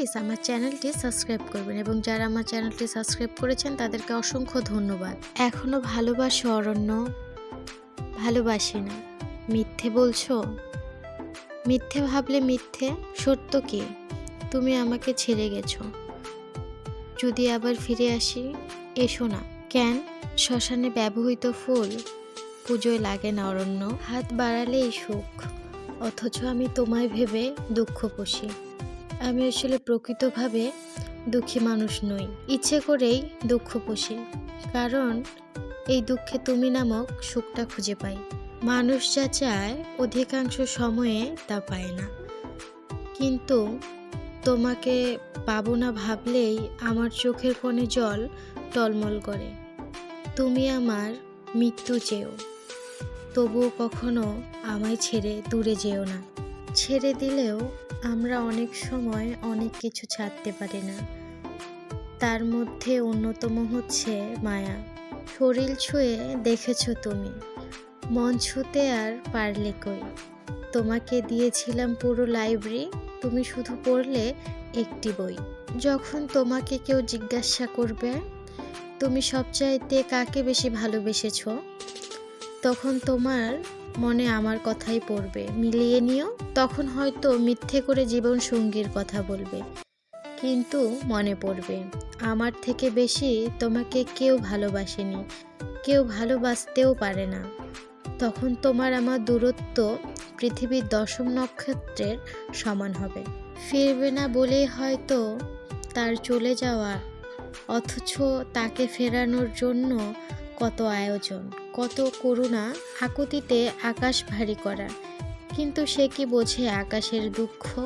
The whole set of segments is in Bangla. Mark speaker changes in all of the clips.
Speaker 1: প্লিজ আমার চ্যানেলটি সাবস্ক্রাইব করবেন এবং যারা আমার চ্যানেলটি সাবস্ক্রাইব করেছেন তাদেরকে অসংখ্য ধন্যবাদ। এখনও ভালোবাসো, অরণ্য। ভালোবাসি না। মিথ্যে বলছো? মিথ্যে ভাবলে মিথ্যে? সত্য কি? তুমি আমাকে ছেড়ে গেছো। যদি আবার ফিরে আসি? এসো না। কেন? শ্মশানে ব্যবহৃত ফুল। পুজোয় লাগে না, অরণ্য। হাত বাড়ালেই সুখ। অথচ আমি তোমায় ভেবে দুঃখ পুষি। আমি আসলে প্রকৃতভাবে দুঃখী মানুষ নই। ইচ্ছে করেই দুঃখ পুষি। কারণ এই দুঃখে তুমি নামক সুখটা খুঁজে পাই। মানুষ যা চায়, অধিকাংশ সময়ে তা পায় না। কিন্তু তোমাকে পাবো না ভাবলেই আমার চোখের কোণে জল টলমল করে। তুমি আমার মৃত্যু চেয়েও। তবুও কখনো আমায় ছেড়ে দূরে যেও না। ছেড়ে দিলেও আমরা অনেক সময় অনেক কিছু ছাড়তে পারি না। তার মধ্যে অন্যতম হচ্ছে মায়া। শরীর ছুঁয়ে দেখেছ তুমি, মন ছুঁতে আর পারলে কই? তোমাকে দিয়েছিলাম পুরো লাইব্রেরি, তুমি শুধু পড়লে একটি বই। যখন তোমাকে কেউ জিজ্ঞাসা করবে, তুমি সবচাইতে কাকে বেশি ভালোবেসেছো? তখন তোমার মনে আমার কথাই পড়বে। মিলিয়ে নিও, তখন হয়তো মিথ্যে করে জীবন সঙ্গীর কথা বলবে। কিন্তু মনে পড়বে, আমার থেকে বেশি তোমাকে কেউ ভালোবাসেনি, কেউ ভালোবাসতেও পারে না। তখন তোমার আমার দূরত্ব পৃথিবীর দশম নক্ষত্রের সমান হবে। ফিরবে না বলেই হয়তো তার চলে যাওয়া, অথচ তাকে ফেরানোর জন্য কত আয়োজন। কত করুণা আকুতিতে আকাশ ভারী করা। কিন্তু সে কি বোঝে আকাশের দুঃখ?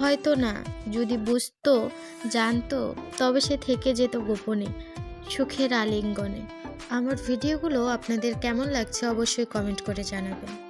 Speaker 1: হয়তো না, যদি বুঝত, জানতো, তবে সে থেকে যেত গোপনে, সুখের আলিঙ্গনে। আমার ভিডিওগুলো আপনাদের কেমন লাগছে অবশ্যই কমেন্ট করে জানাবেন।